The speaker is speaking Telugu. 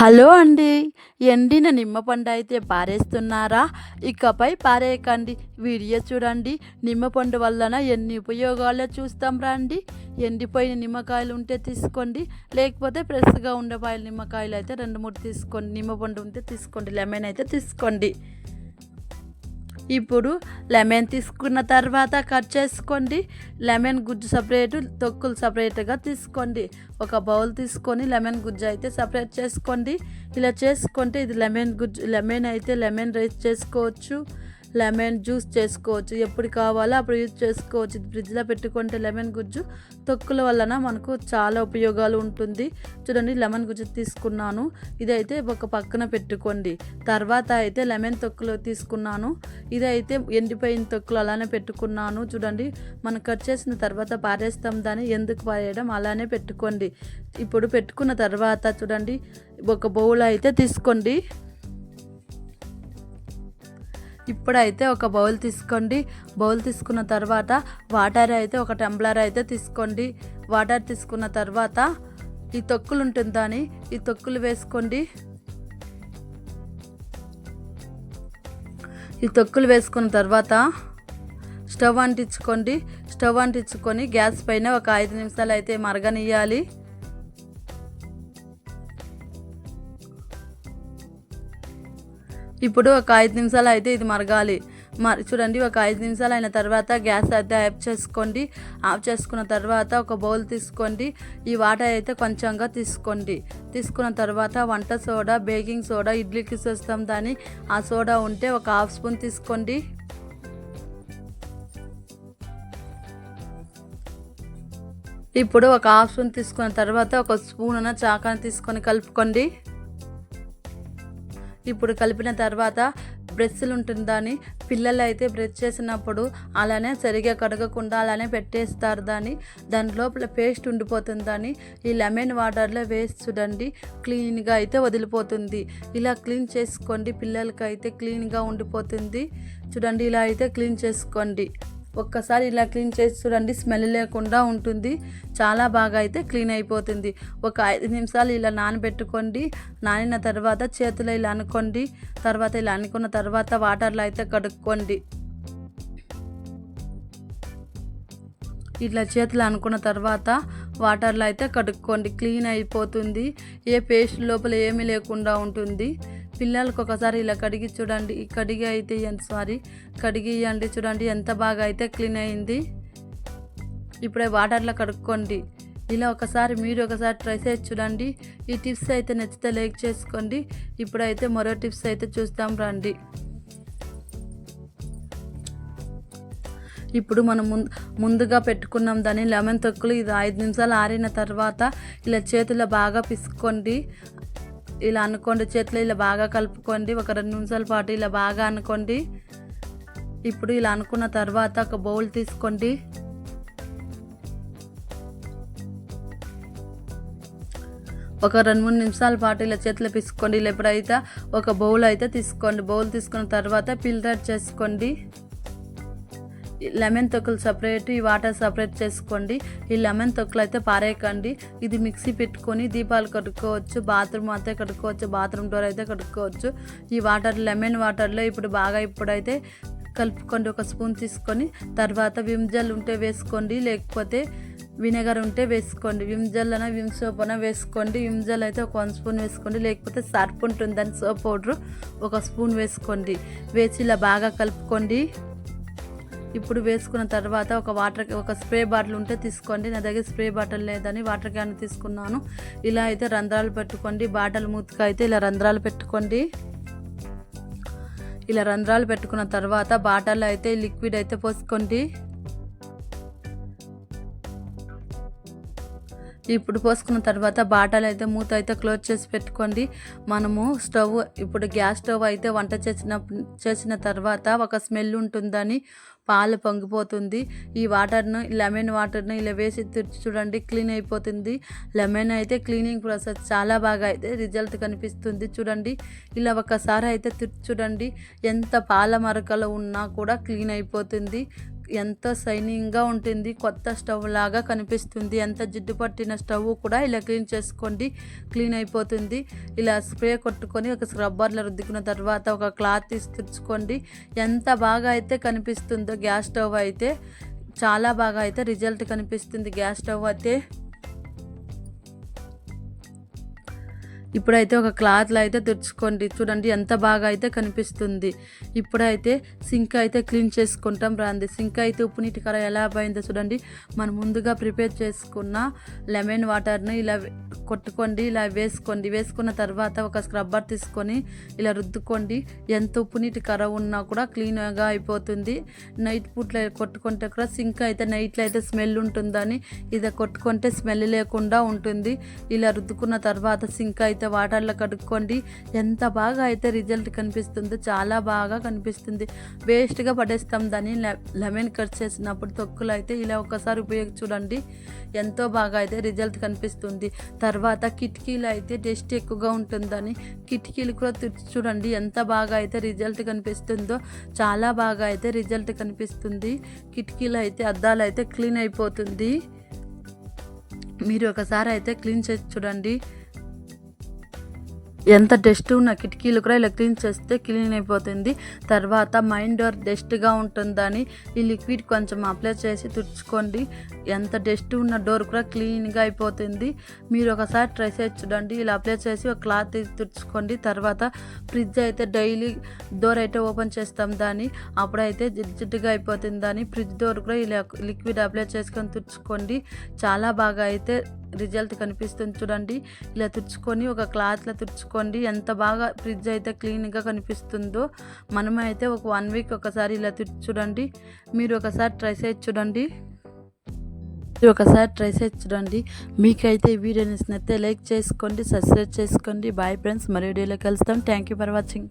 హలో అండి. ఎండిన నిమ్మపండు అయితే పారేస్తున్నారా? ఇకపై పారేయకండి. వీడియో చూడండి. నిమ్మపండు వలన ఎన్ని ఉపయోగాలు చూస్తాం రండి. ఎండిపోయిన నిమ్మకాయలు ఉంటే తీసుకోండి. లేకపోతే ఫ్రెష్గా ఉండే పాయలు నిమ్మకాయలు అయితే రెండు మూడు తీసుకోండి. నిమ్మపండు ఉంటే తీసుకోండి. లెమన్ అయితే తీసుకోండి. ఇప్పుడు లెమన్ తీసుకున్న తర్వాత కట్ చేసుకోండి. లెమన్ గుజ్జు సపరేట్ తొక్కులు సపరేట్గా తీసుకోండి. ఒక బౌల్ తీసుకొని లెమన్ గుజ్జు అయితే సపరేట్ చేసుకోండి. ఇలా చేసుకుంటే ఇది లెమన్ గుజ్జు లెమన్ అయితే లెమన్ రైస్ చేసుకోవచ్చు. లెమన్ జ్యూస్ చేసుకోవచ్చు. ఎప్పుడు కావాలో అప్పుడు యూజ్ చేసుకోవచ్చు. ఫ్రిడ్జ్లో పెట్టుకుంటే లెమన్ గుజ్జు తొక్కుల వలన మనకు చాలా ఉపయోగాలు ఉంటుంది. చూడండి లెమన్ గుజ్జు తీసుకున్నాను. ఇదైతే ఒక పక్కన పెట్టుకోండి. తర్వాత అయితే లెమన్ తొక్కులు తీసుకున్నాను. ఇదైతే ఎండిపోయిన తొక్కులు అలానే పెట్టుకున్నాను. చూడండి మనం కట్ చేసిన తర్వాత పారేస్తాం దాన్ని. ఎందుకు పారేయడం? అలానే పెట్టుకోండి. ఇప్పుడు పెట్టుకున్న తర్వాత చూడండి ఒక బౌల్ అయితే తీసుకోండి. ఇప్పుడైతే ఒక బౌల్ తీసుకోండి. బౌల్ తీసుకున్న తర్వాత వాటర్ అయితే ఒక టంబ్లర్ అయితే తీసుకోండి. వాటర్ తీసుకున్న తర్వాత ఈ తొక్కులు ఉంటుందని ఈ తొక్కులు వేసుకోండి. ఈ తొక్కులు వేసుకున్న తర్వాత స్టవ్ అంటించుకోండి. స్టవ్ అంటించుకొని గ్యాస్ పైన ఒక ఐదు నిమిషాలు అయితే మరగనియాలి ఇప్పుడు ఒక ఐదు నిమిషాలు అయితే ఇది మరగాలి. మరి చూడండి ఒక ఐదు నిమిషాలు అయిన తర్వాత గ్యాస్ అయితే ఆఫ్ చేసుకోండి. ఆఫ్ చేసుకున్న తర్వాత ఒక బౌల్ తీసుకోండి. ఈ వాటర్ అయితే కొంచెంగా తీసుకోండి. తీసుకున్న తర్వాత వంట సోడా బేకింగ్ సోడా ఇడ్లీకి చేస్తాం దాన్ని. ఆ సోడా ఉంటే ఒక హాఫ్ స్పూన్ తీసుకోండి. ఇప్పుడు ఒక హాఫ్ స్పూన్ తీసుకున్న తర్వాత ఒక స్పూన్ అన్న చాకాని తీసుకొని కలుపుకోండి. ఇప్పుడు కలిపిన తర్వాత బ్రష్లు ఉంటుందని పిల్లలు అయితే బ్రష్ చేసినప్పుడు అలానే సరిగా కడగకుండా అలానే పెట్టేస్తారు దాన్ని. దాని లోపల పేస్ట్ ఉండిపోతుందని ఈ లెమన్ వాటర్లో వేసి చూడండి క్లీన్గా అయితే వదిలిపోతుంది. ఇలా క్లీన్ చేసుకోండి పిల్లలకి అయితే క్లీన్గా ఉండిపోతుంది. చూడండి ఇలా అయితే క్లీన్ చేసుకోండి. ఒక్కసారి ఇలా క్లీన్ చేసి చూడండి స్మెల్ లేకుండా ఉంటుంది. చాలా బాగా అయితే క్లీన్ అయిపోతుంది. ఒక ఐదు నిమిషాలు ఇలా నానబెట్టుకోండి. నానిన తర్వాత చేతిలో ఇలా అనుకోండి. తర్వాత ఇలా అనుకున్న తర్వాత వాటర్లో అయితే కడుక్కోండి. ఇట్లా చేతులు అనుకున్న తర్వాత వాటర్లో అయితే కడుక్కోండి. క్లీన్ అయిపోతుంది. ఏ పేస్ట్ లోపల ఏమీ లేకుండా ఉంటుంది. పిల్లలకు ఒకసారి ఇలా కడిగి చూడండి. ఈ కడిగి అయితే ఎంత సారీ కడిగి ఇవ్వండి చూడండి ఎంత బాగా అయితే క్లీన్ అయింది. ఇప్పుడే వాటర్లో కడుక్కోండి. ఇలా ఒకసారి మీరు ఒకసారి ట్రై చేసి చూడండి. ఈ టిప్స్ అయితే నచ్చితే లైక్ చేసుకోండి. ఇప్పుడైతే మరో టిప్స్ అయితే చూస్తాం రండి. ఇప్పుడు మనం ముందు ముందుగా పెట్టుకున్నాం దాన్ని లెమన్ తొక్కులు. ఇది ఐదు నిమిషాలు ఆరిన తర్వాత ఇలా చేతిలో బాగా పిసుకోండి ఇలా అనుకోండి చేతిలో ఇలా బాగా కలుపుకోండి ఒక రెండు నిమిషాల పాటు ఇలా బాగా అనుకోండి. ఇప్పుడు ఇలా అనుకున్న తర్వాత ఒక బౌల్ తీసుకోండి. ఒక రెండు మూడు నిమిషాల పాటు ఇలా చేతిలో పిసుకోండి ఇలా ఎప్పుడైతే ఒక బౌల్ అయితే తీసుకోండి. బౌల్ తీసుకున్న తర్వాత ఫిల్టర్ చేసుకోండి. లెమన్ తొక్కలు సపరేట్ ఈ వాటర్ సపరేట్ చేసుకోండి. ఈ లెమన్ తొక్కలు అయితే పారేయకండి. ఇది మిక్సీ పెట్టుకొని దీపాలు కట్టుకోవచ్చు బాత్రూమ్ అయితే కట్టుకోవచ్చు బాత్రూమ్ డోర్ అయితే కడుక్కోవచ్చు. ఈ వాటర్ లెమన్ వాటర్లో ఇప్పుడు బాగా ఇప్పుడైతే కలుపుకోండి ఒక స్పూన్ తీసుకొని. తర్వాత విమ్ జెల్ ఉంటే వేసుకోండి లేకపోతే వినెగర్ ఉంటే వేసుకోండి. విమ్ జెల్ అన విమ్ సోప్ అయినా వేసుకోండి. విమ్ జెల్ అయితే ఒక వన్ స్పూన్ వేసుకోండి లేకపోతే సర్ఫ్ ఉంటుందని సోప్ పౌడర్ ఒక స్పూన్ వేసుకోండి. వేసి ఇలా బాగా కలుపుకోండి. ఇప్పుడు వేసుకున్న తర్వాత ఒక వాటర్ ఒక స్ప్రే బాటిల్ ఉంటే తీసుకోండి. నా దగ్గర స్ప్రే బాటిల్ లేదని వాటర్ క్యాన్ తీసుకున్నాను. ఇలా అయితే రంధ్రాలు పెట్టుకోండి. బాటిల్ మూతికి అయితే ఇలా రంధ్రాలు పెట్టుకోండి. ఇలా రంధ్రాలు పెట్టుకున్న తర్వాత బాటిల్ అయితే లిక్విడ్ అయితే పోసుకోండి. ఇప్పుడు పోసుకున్న తర్వాత బాటలు అయితే మూత అయితే క్లోజ్ చేసి పెట్టుకోండి. మనము స్టవ్ ఇప్పుడు గ్యాస్ స్టవ్ అయితే వంట చేసిన చేసిన తర్వాత ఒక స్మెల్ ఉంటుందని పాలు పొంగిపోతుంది. ఈ వాటర్ను లెమన్ వాటర్ను ఇలా వేసి తుడిచి చూడండి క్లీన్ అయిపోతుంది. లెమన్ అయితే క్లీనింగ్ ప్రాసెస్ చాలా బాగా అయితే రిజల్ట్ కనిపిస్తుంది. చూడండి ఇలా ఒకసారి అయితే తుడిచి చూడండి ఎంత పాల మరకలు ఉన్నా కూడా క్లీన్ అయిపోతుంది. ఎంతో షైనింగ్గా ఉంటుంది కొత్త స్టవ్ లాగా కనిపిస్తుంది ఎంత జిడ్డు పట్టిన స్టవ్ కూడా ఇలా క్లీన్ చేసుకోండి క్లీన్ అయిపోతుంది. ఇలా స్ప్రే కొట్టుకొని ఒక స్క్రబ్బర్లో రుద్దుకున్న తర్వాత ఒక క్లాత్ తీసి తుడుచుకోండి ఎంత బాగా అయితే కనిపిస్తుందో గ్యాస్ స్టవ్ అయితే చాలా బాగా అయితే రిజల్ట్ కనిపిస్తుంది గ్యాస్ స్టవ్ అయితే. ఇప్పుడైతే ఒక క్లాత్లో అయితే తెచ్చుకోండి చూడండి ఎంత బాగా అయితే కనిపిస్తుంది. ఇప్పుడైతే సింక్ అయితే క్లీన్ చేసుకుంటాం రాంది. సింక్ అయితే ఉప్పు నీటి కర ఎలా పోయిందో చూడండి. మనం ముందుగా ప్రిపేర్ చేసుకున్న లెమన్ వాటర్ని ఇలా కొట్టుకోండి ఇలా వేసుకోండి. వేసుకున్న తర్వాత ఒక స్క్రబ్బర్ తీసుకొని ఇలా రుద్దుకోండి. ఎంత ఉప్పు నీటి కర ఉన్నా కూడా క్లీన్గా అయిపోతుంది. నైట్ పూట్లో కొట్టుకుంటే కూడా సింక్ అయితే నైట్లో అయితే స్మెల్ ఉంటుందని. ఇది కొట్టుకుంటే స్మెల్ లేకుండా ఉంటుంది. ఇలా రుద్దుకున్న తర్వాత సింక్ అయితే వాటర్లో కడుక్కోండి. ఎంత బాగా అయితే రిజల్ట్ కనిపిస్తుందో చాలా బాగా కనిపిస్తుంది. వేస్ట్గా పడేస్తాం దాన్ని. లె- లెమన్ కట్ చేసినప్పుడు తొక్కులు అయితే ఇలా ఒకసారి ఉపయోగించి చూడండి. ఎంతో బాగా అయితే రిజల్ట్ కనిపిస్తుంది. తర్వాత కిటికీలు అయితే డస్ట్ ఎక్కువగా ఉంటుందని కిటికీలు కూడా తుడిచి చూడండి. ఎంత బాగా అయితే రిజల్ట్ కనిపిస్తుందో చాలా బాగా అయితే రిజల్ట్ కనిపిస్తుంది. కిటికీలు అయితే అద్దాలు అయితే క్లీన్ అయిపోతుంది. మీరు ఒకసారి అయితే క్లీన్ చేసి చూడండి. ఎంత డస్ట్ ఉన్న కిటికీలు కూడా ఇలా క్లీన్ చేస్తే క్లీన్ అయిపోతుంది. తర్వాత మైండ్ డోర్ డస్ట్గా ఉంటుందని ఈ లిక్విడ్ కొంచెం అప్లై చేసి తుడుచుకోండి. ఎంత డస్ట్ ఉన్న డోర్ కూడా క్లీన్గా అయిపోతుంది. మీరు ఒకసారి ట్రై చేసి చూడండి. ఇలా అప్లై చేసి ఒక క్లాత్ తుడుచుకోండి. తర్వాత ఫ్రిడ్జ్ అయితే డైలీ డోర్ అయితే ఓపెన్ చేస్తాం దాన్ని. అప్పుడైతే జిడ్జిడ్డుగా అయిపోతుంది దాన్ని. ఫ్రిడ్జ్ డోర్ కూడా ఇలా లిక్విడ్ అప్లై చేసుకొని తుడుచుకోండి. చాలా బాగా అయితే రిజల్ట్ కనిపిస్తుంది చూడండి. ఇలా తుడుచుకొని ఒక క్లాత్లో తుడుచుకోండి. ఎంత బాగా ఫ్రిడ్జ్ అయితే క్లీన్గా కనిపిస్తుందో మనమైతే ఒక వన్ వీక్ ఒకసారి ఇలా తుడిచి చూడండి. మీరు ఒకసారి ట్రై చేసి చూడండి. ఒకసారి ట్రై చేసి చూడండి. మీకైతే ఈ వీడియో నచ్చినైతే లైక్ చేసుకోండి సబ్స్క్రైబ్ చేసుకోండి. బాయ్ ఫ్రెండ్స్ మరో వీడియోలో కలుస్తాం థ్యాంక్ యూ ఫర్ వాచింగ్.